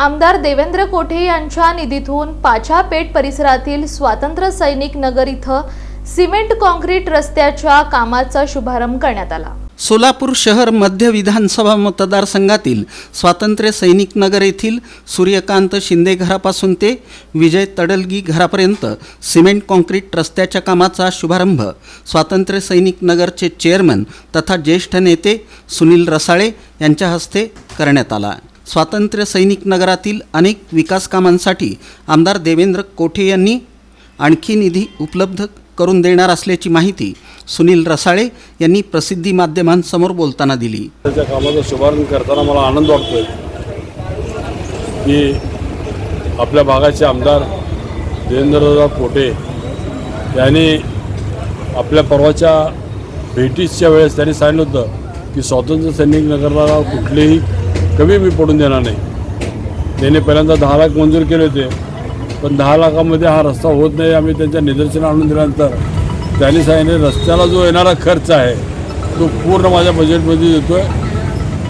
आमदार देवेंद्र कोठे यांच्या निधीतून पाछापेठ परिसरातील स्वातंत्र्य सैनिक नगर इथं सिमेंट कॉन्क्रीट रस्त्याच्या कामाचा शुभारंभ करण्यात आला. सोलापूर शहर मध्य विधानसभा मतदारसंघातील स्वातंत्र्य सैनिक नगर येथील सूर्यकांत शिंदे घरापासून ते विजय तडलगी घरापर्यंत सिमेंट कॉन्क्रीट रस्त्याच्या कामाचा शुभारंभ स्वातंत्र्य सैनिक नगरचे चेअरमन तथा ज्येष्ठ नेते सुनील रसाळे यांच्या हस्ते करण्यात आला. स्वातंत्र्य सैनिक नगरातील अनेक विकास कामांसाठी आमदार देवेंद्र कोठे यांनी आणखी निधी उपलब्ध करून देणार असल्याची माहिती सुनील रसाळे यांनी प्रसिद्धी माध्यमांसमोर बोलताना दिली. त्याच्या कामाचा शुभारंभ करताना मला आनंद वाटतोय की आपल्या भागाचे आमदार देवेंद्रराव कोटे यांनी आपल्या परवाच्या भेटीच्या वेळेस त्यांनी सांगितलं होतं की स्वातंत्र्य सैनिक नगरला कुठलेही कमी मी पडून देणार नाही. त्याने पहिल्यांदा दहा लाख मंजूर केले होते. पण दहा लाखामध्ये हा रस्ता होत नाही. आम्ही त्यांच्या निदर्शन आणून दिल्यानंतर त्यांनी सांगितले रस्त्याला जो येणारा खर्च आहे तो पूर्ण माझ्या बजेटमध्ये देतोय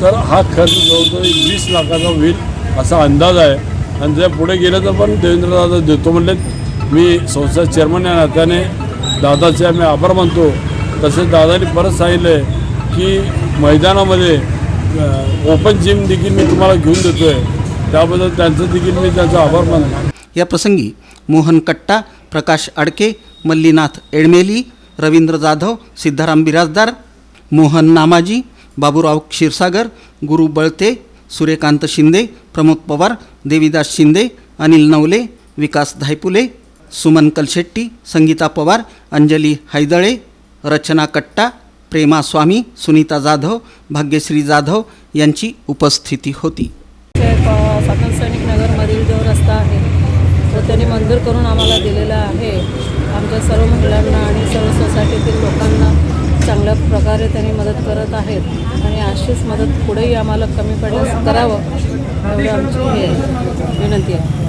तर हा खर्च जवळजवळ वीस लाखाचा होईल असा अंदाज आहे. आणि त्या पुढे गेलं तर पण देवेंद्रदादा देतो म्हणले. मी संस्था चेअरमन या नात्याने दादाचे आम्ही आभार मानतो. तसेच दादाने परत सांगितलं की मैदानामध्ये ओपन जिम देखील मी तुम्हाला घेऊन देतो आहे त्याबद्दल त्यांचं देखील मी त्यांचा आभार मानतो. या प्रसंगी मोहन कट्टा प्रकाश अडके मल्लीनाथ एडमेली रवींद्र जाधव सिद्धाराम बिराजदार मोहन नामाजी बाबूराव क्षीरसागर गुरु बळते सूर्यकांत शिंदे प्रमोद पवार देवीदास शिंदे अनिल नवले विकास धायपुले सुमन कलशेट्टी संगीता पवार अंजली हैदळे रचना कट्टा प्रेमा स्वामी सुनीता जाधव भाग्यश्री जाधव यांची उपस्थिती होती. स्वातंत्र्य सैनिक नगरमधील जो रस्ता आहे तो त्यांनी मंजूर करून आम्हाला दिलेला आहे. आमच्या सर्व महिलांना आणि सर्व सोसायटीतील लोकांना चांगल्या प्रकारे त्यांनी मदत करत आहेत आणि अशीच मदत पुढेही आम्हाला कमी पडल्यास करावं एवढं आमची हे विनंती आहे.